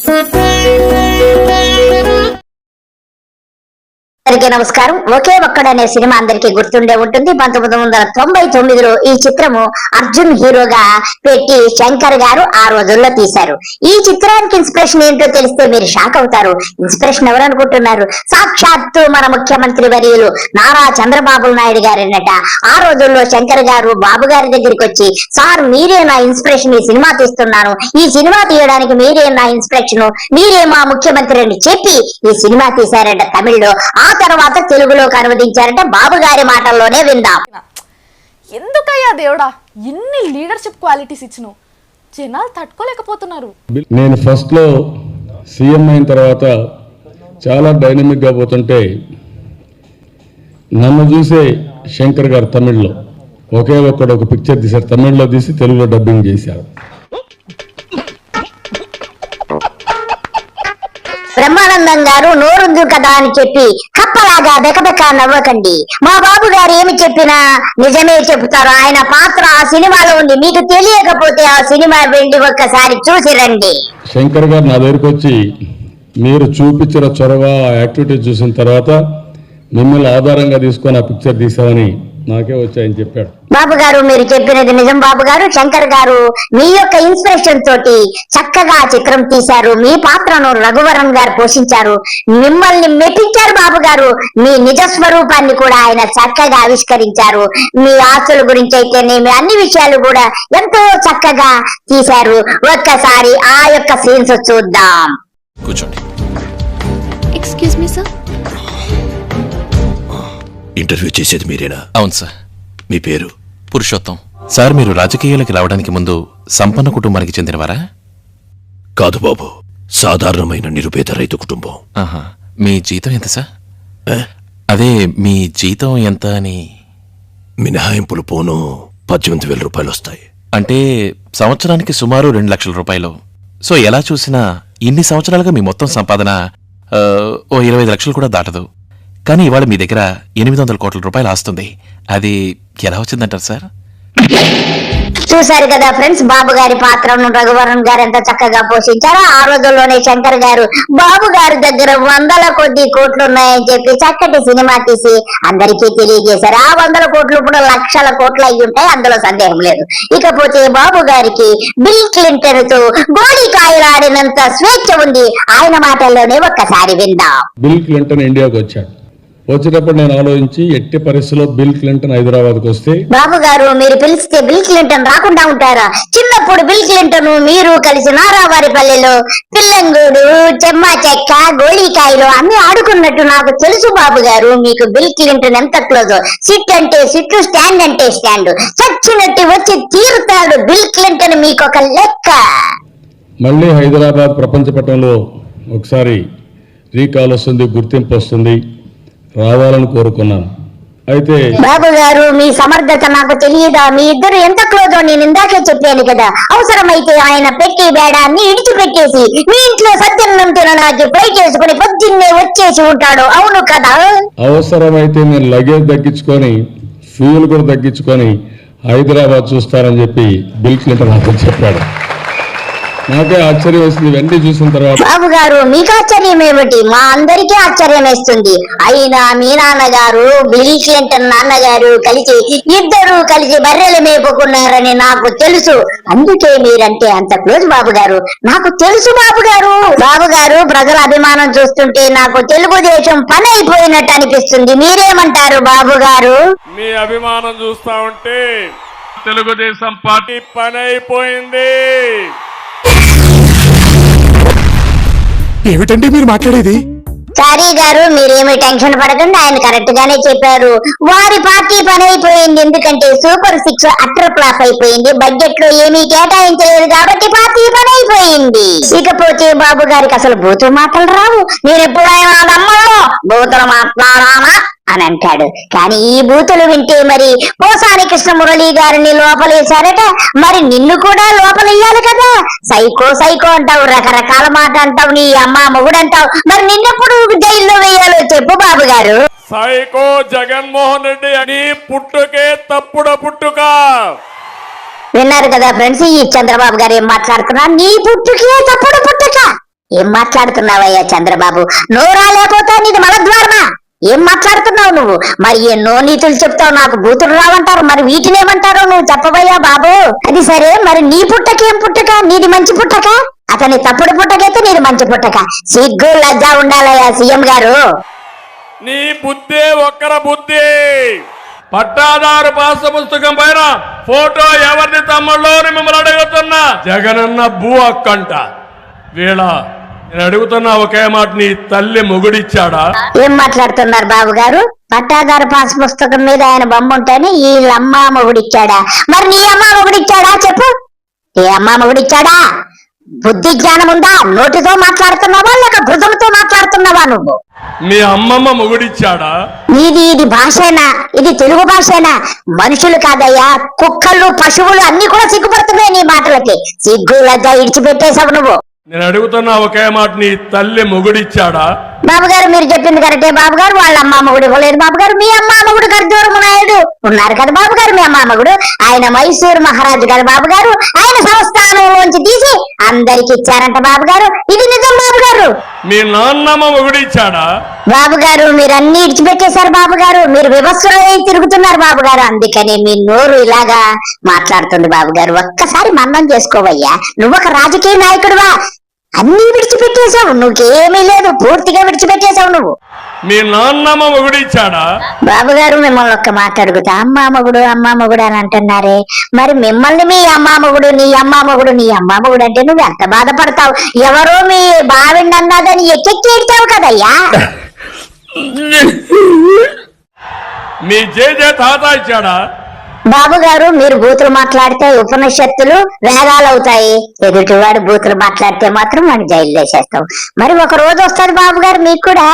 Thank you. అందరికీ నమస్కారం. ఒకే ఒక్కడనే సినిమా అందరికీ గుర్తుండే ఉంటుంది. పంతొమ్మిది వందల తొంభై తొమ్మిదిలో ఈ చిత్రము అర్జున్ హీరోగా పెట్టి శంకర్ గారు ఆ రోజుల్లో తీశారు. ఈ చిత్రానికి ఇన్స్పిరేషన్ ఏంటో తెలిస్తే మీరు షాక్ అవుతారు. ఇన్స్పిరేషన్ ఎవరు అనుకుంటున్నారు సాక్షాత్తు మన ముఖ్యమంత్రి వర్యులు నారా చంద్రబాబు నాయుడు గారేనట ఆ రోజుల్లో శంకర్ గారు బాబు గారి దగ్గరికి వచ్చి సార్ మీరే నా ఇన్స్పిరేషన్ ఈ సినిమా తీస్తున్నాను ఈ సినిమా తీయడానికి మీరే నా ఇన్స్పిరేషన్ మీరే మా ముఖ్యమంత్రి అని చెప్పి ఈ సినిమా తీశారట తమిళ్ళో. ఆ తర్వాత తెలుగులోకి అనువదించారట బాబు గారి మాటల్లోనే విందాం. ఎందుకయ్యా దేవుడా? ఇన్ని లీడర్షిప్ క్వాలిటీస్ ఇచ్చినావు. జనాలు తట్టుకోలేకపోతున్నారు. నేను ఫస్ట్లో సీఎం అయిన తర్వాత చాలా డైనమిక్గా పోతుంటే నన్ను చూసే శంకర్ గారు తమిళ్ళో. ఒకే ఒక్కడు ఒక పిక్చర్ తీశారు. తమిళ్ళో తీసి తెలుగులో డబ్బింగ్ చేశారు. బ్రహ్మానందం గారు నోరుందు కదా అని చెప్పి కప్పలాగా బెకబెక నవ్వకండి. మా బాబు గారు ఏమి చెప్పినా నిజమే చెబుతారు. ఆయన పాత్ర ఆ సినిమాలో ఉంది. మీకు తెలియకపోతే ఆ సినిమా వెళ్ళి ఒక్కసారి చూసి రండి. శంకర్ గారు నా దగ్గరికి వచ్చి మీరు చూపించిన చొరవ యాక్టివిటీ చూసిన తర్వాత మిమ్మల్ని ఆధారంగా తీసుకొని ఆ పిక్చర్ తీసామని నాకే వచ్చాయని చెప్పాడు. బాబు గారు మీరు చెప్పినది నిజం బాబు గారు. శంకర్ గారు మీ యొక్క ఇన్స్పిరేషన్ తోటి చక్కగా చిత్రం తీశారు. మీ పాత్రను రఘువరన్ గారు పోషించారు. మిమ్మల్ని మెప్పించారు బాబు గారు. మీ నిజ స్వరూపాన్ని కూడా ఆయన చక్కగా ఆవిష్కరించారు. మీ ఆస్తుల గురించి అయితేనేమి అన్ని విషయాలు కూడా ఎంతో చక్కగా తీశారు. ఒక్కసారి ఆ యొక్క సీన్స్ చూద్దాం. కూర్చోండి. ఎక్స్క్యూజ్ మీ సార్ ఇంటర్వ్యూ చేసేది మీరేనా? అవును సార్. మీ పేరు? పురుషోత్తం. సార్ మీరు రాజకీయాలకి రావడానికి ముందు సంపన్న కుటుంబానికి చెందినవారా? కాదు బాబు. సాధారణమైన నిరుపేద రైతు కుటుంబం. ఆహా. మీ జీతం ఎంత సార్? ఏ? అదే మీ జీతం ఎంత అని? మినహాయింపులు పోను పద్దెనిమిది వేల రూపాయలు వస్తాయి. అంటే సంవత్సరానికి సుమారు రెండు లక్షల రూపాయలు. సో ఎలా చూసినా ఇన్ని సంవత్సరాలుగా మీ మొత్తం సంపాదన ఆ, ఓ ఇరవై ఐదు లక్షలు కూడా దాటదు. కానీ ఇవాళ మీ దగ్గర ఎనిమిది వందల కోట్ల రూపాయలు ఆస్తుంది అది ఎలా వచ్చిందంటారు సార్? చూశారు కదా ఫ్రెండ్స్ బాబు గారి పాత్రను రఘువరన్ గారు ఎంత చక్కగా పోషించారో ఆ రోజుల్లోనే శంకర్ గారు బాబు గారి దగ్గర వందల కొద్ది కోట్లు ఉన్నాయని చెప్పి చక్కటి సినిమా తీసి అందరికీ తెలియజేశారు. ఆ వందల కోట్లు ఇప్పుడు లక్షల కోట్లు అయి ఉంటాయి అందులో సందేహం లేదు. ఇకపోతే బాబు గారికి బిల్ క్లింటన్తో గోళీకాయలాడినంత స్వేచ్ఛ ఉంది. ఆయన మాటల్లోనే ఒక్కసారి విందాం. బిల్ క్లింటన్ ఇండియాకి వచ్చాడు. వచ్చేటప్పుడు నేను ఆలోచించి ఎట్టి పరిస్థితుల్లో బిల్ క్లింటన్ హైదరాబాద్కి వస్తే బాబు గారు మీరు పిలిస్తే బిల్ క్లింటన్ రాకుండా ఉంటారా? చిన్నప్పుడు బిల్ క్లింటన్ మీరు కలిసి నారావారిపల్లెలో పిల్లంగూడు చెమ్మా చెక్క గోళీకాయలు అన్ని ఆడుకున్నట్టు నాకు తెలుసు బాబు గారు. మీకు బిల్ క్లింటన్ ఎంత క్లోజ్? సిట్ అంటే సిట్ స్టాండ్ అంటే స్టాండ్. చచ్చినట్టు వచ్చి తీరుతాడు బిల్ క్లింటన్ మీకు ఒక లెక్క. మళ్ళీ హైదరాబాద్ ప్రపంచ పటంలో ఒకసారి రీకాల్ వస్తుంది గుర్తింపు వస్తుంది. రావాలని కోరుకున్నాను. అయితే బాబు గారు మీ సమర్థత నాకు తెలియదా? మీ ఇద్దరు ఎంత క్లోజ్ నేను ఇందాకే చెప్పాను కదా. అవసరమైతే ఆయన పెట్టి బేడాన్ని ఇడిచిపెట్టేసి మీ ఇంట్లో సత్యన్నం తినడానికి ఫ్రై చేసుకుని పొద్దున్నే వచ్చేసి ఉంటాడు. అవును కదా? అవసరమైతే నేను లగేజ్ తగ్గించుకొని ఫ్యూల్ కూడా తగ్గించుకొని హైదరాబాద్ చూస్తానని చెప్పి బిల్ క్లింటన్ నాకు చెప్పాడు. నాకే ఆశ్చర్యం వేసింది ఇవన్నీ చూసిన తర్వాత. బాబు గారు మీకు ఆశ్చర్యం ఏమిటి? మా అందరికీ ఆశ్చర్యం వేస్తుంది. అయినా మీ నాన్నగారు బిల్ క్లింటన్ నాన్నగారు కలిసి ఇద్దరు కలిసి బర్రెలు మేపుకున్నారని నాకు తెలుసు. అందుకే మీరంటే అంత క్లోజ్ బాబు గారు. నాకు తెలుసు బాబు గారు. బాబు గారు ప్రజల అభిమానం చూస్తుంటే నాకు తెలుగుదేశం పని అయిపోయినట్టు అనిపిస్తుంది. మీరేమంటారు బాబు గారు? మీ అభిమానం చూస్తా ఉంటే తెలుగుదేశం పార్టీ పని అయిపోయింది. ఏమిటండి మీరు మాట్లాడేది? సారీ గారు మీరేమి టెన్షన్ పడకండి ఆయన కరెక్ట్ గానే చెప్పారు. వారి పార్టీ పని అయిపోయింది ఎందుకంటే సూపర్ సిక్స్ అట్టర్ ఫ్లాప్ అయిపోయింది. బడ్జెట్లో ఏమీ కేటాయించలేదు కాబట్టి పార్టీ పని అయిపోయింది. ఇకపోతే బాబు గారికి అసలు బూతులు మాటలు రావు. నేను ఎప్పుడైనా నమ్మను. బూతులు మాట్లాడానా అని అంటాడు. కానీ ఈ బూతులు వింటే మరి పోసాని కృష్ణ మురళి గారిని లోపలేశారట. మరి నిన్ను కూడా లోపలేయాలి కదా. సైకో సైకో అంటావు రకరకాల మాట అంటావు నీ అమ్మ మొగుడు అంటావు. మరి నిన్నెప్పుడు జైల్లో వేయాలో చెప్పు బాబు గారు. సైకో జగన్మోహన్ రెడ్డి అని పుట్టుకే తప్పుడు పుట్టుక. విన్నారు కదా ఫ్రెండ్స్ ఈ చంద్రబాబు గారు ఏం మాట్లాడుతున్నారు నీ పుట్టుకే తప్పుడు పుట్టుక. ఏం మాట్లాడుతున్నావయ్యా చంద్రబాబు? నోరా లేకపోతే నీది మలద్వారమా? ఏం మాట్లాడుతున్నావు నువ్వు? మరి ఎన్నో నీతులు చెప్తావు నాకు బూతులు రావంటారు మరి వీటిని ఏమంటారు నువ్వు చెప్పబోయా బాబు? అది సరే మరి నీ పుట్టకేం పుట్టక? నీది మంచి పుట్టక? అతని తప్పుడు పుట్టకైతే నీది మంచి పుట్టక. సిగ్గు లజ్జ ఉండాలయ్యా సీఎం గారు. నీ బుద్ధి ఒక్కర బుద్ధి. పట్టాదారు పాస పుస్తకం పైన ఫోటో ఎవరిది తమ్ముళ్ళు మిమ్మల్ని అడుగుతున్నా. జగనన్న భూ అక్కంట వీళ్ళ నేను అడుగుతున్నా ఒకే మాట నీ తల్లి మొగుడిచ్చాడా? ఏం మాట్లాడుతున్నారు బాబు గారు పట్టాదారు పాస్ పుస్తకం మీద ఆయన బొమ్మ ఉంటేనే ఈ అమ్మ మొగుడిచ్చాడా? మరి నీ అమ్మ మొగుడిచ్చాడా చెప్పు. నీ అమ్మ మొగుడిచ్చాడా? బుద్ధి జ్ఞానం ఉందా? నోటితో మాట్లాడుతున్నావా లేక భుజంతో మాట్లాడుతున్నావా నువ్వు? మీ అమ్మమ్మ మొగుడిచ్చాడా? నీది ఇది భాషేనా? ఇది తెలుగు భాషేనా? మనుషులు కాదయ్యా కుక్కలు పశువులు అన్ని కూడా సిగ్గుపడుతున్నాయి నీ మాటలకి. సిగ్గు లజ్జ ఇడిచిపెట్టేశావు నువ్వు. నేను అడుగుతున్నా ఒకే మాట నీ తల్లి మొగుడిచ్చాడా? బాబు గారు మీరు చెప్పింది కరెక్టే. బాబు గారు వాళ్ళ అమ్మ అమ్మగుడు ఇవ్వలేదు. బాబు గారు మీ అమ్మ అమ్మగుడు ఖర్జూరం నాయుడు ఉన్నారు కదా బాబు గారు మీ అమ్మ అమ్మగుడు ఆయన మైసూరు మహారాజు గారు బాబు గారు ఆయన సంస్థానంలోంచి తీసి అందరికి ఇచ్చారంట బాబు గారు ఇది నిజం బాబు గారు మీ నాన్నమ్మ మొగుడిచ్చాడా? బాబు గారు మీరు అన్ని ఇడిచిపెట్టేశారు బాబు గారు మీరు వివస్సులో తిరుగుతున్నారు బాబు గారు అందుకని మీ నోరు ఇలాగా మాట్లాడుతుంది బాబు గారు ఒక్కసారి మన్నం చేసుకోవయ్యా. నువ్వు ఒక రాజకీయ నాయకుడువా. అన్ని విడిచిపెట్టేశావు. నువ్వేమీ లేదు పూర్తిగా విడిచిపెట్టేశావు నువ్వు. మీ నాన్నమ్మ మొగుడిచ్చాడా బాబు గారు మిమ్మల్ని ఒక్క మాట అడుగుతా. అమ్మ మొగుడు అమ్మ మొగుడు అని అంటున్నారే. మరి మిమ్మల్ని మీ అమ్మ మొగుడు నీ అమ్మ మొగుడు నీ అమ్మ మొగుడు అంటే నువ్వు ఎంత బాధపడతావు? ఎవరో మీ బావిండి అన్నదని ఎక్కెక్కి ఏడ్చావు కదయ్యా? మీ జేజే తాత ఇచ్చాడా? బాబు గారు మీరు బూతులు మాట్లాడితే ఉపనిషత్తులు వేదాలు అవుతాయి ఎదుటివాడు బూతులు మాట్లాడితే మాత్రం మనం జైలు వేసేస్తాం. మరి ఒక రోజు వస్తారు బాబు గారు మీకు కూడా.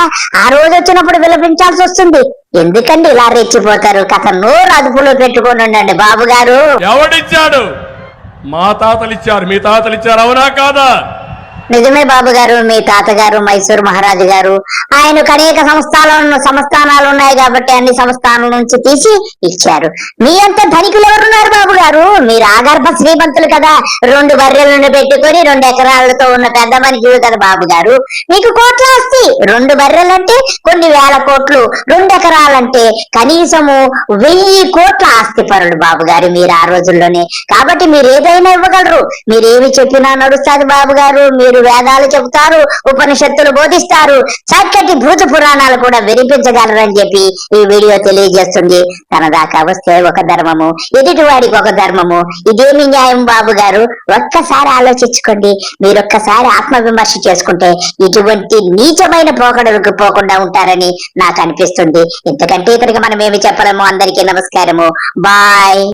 ఆ రోజు వచ్చినప్పుడు విలపించాల్సి వస్తుంది. ఎందుకండి ఇలా రెచ్చిపోతారు? కథ నోరు అదుపులో పెట్టుకొని ఉండండి బాబు గారు ఎవడిచ్చాడు? మా తాతలు ఇచ్చారు మీ తాతలు ఇచ్చారు అవునా కాదా? నిజమే బాబు గారు మీ తాతగారు మైసూరు మహారాజు గారు. ఆయనకు అనేక సంస్థానాలు సంస్థానాలు ఉన్నాయి కాబట్టి అన్ని సంస్థానాల నుంచి తీసి ఇచ్చారు. మీ అంత ధనికులు ఎవరున్నారు బాబు గారు? మీరు ఆగర్భ శ్రీమంతులు కదా. రెండు బర్రెలను పెట్టుకొని రెండు ఎకరాలతో ఉన్న పెద్ద మనిషి కదా బాబు గారు. మీకు కోట్ల ఆస్తి. రెండు బర్రెలంటే కొన్ని వేల కోట్లు. రెండు ఎకరాలంటే కనీసము వెయ్యి కోట్ల ఆస్తి పరులు బాబు గారు మీరు ఆ రోజుల్లోనే. కాబట్టి మీరు ఏదైనా ఇవ్వగలరు. మీరు ఏమి చెప్పినా నడుస్తుంది బాబు గారు. మీరు వేదాలు చెబుతారు ఉపనిషత్తులు బోధిస్తారు. చక్కటి భూత పురాణాలు కూడా వినిపించగలరని చెప్పి ఈ వీడియో తెలియజేస్తుంది. తన దాకా వస్తే ఒక ధర్మము ఎదుటి వాడికి ఒక ధర్మము. ఇదేమి న్యాయం బాబు గారు? ఒక్కసారి ఆలోచించుకోండి. మీరు ఒక్కసారి ఆత్మవిమర్శ చేసుకుంటే ఇటువంటి నీచమైన పోకడలకు పోకుండా ఉంటారని నాకు అనిపిస్తుంది. ఎందుకంటే ఇతనికి మనం ఏమి చెప్పలేము? అందరికీ నమస్కారము. బాయ్.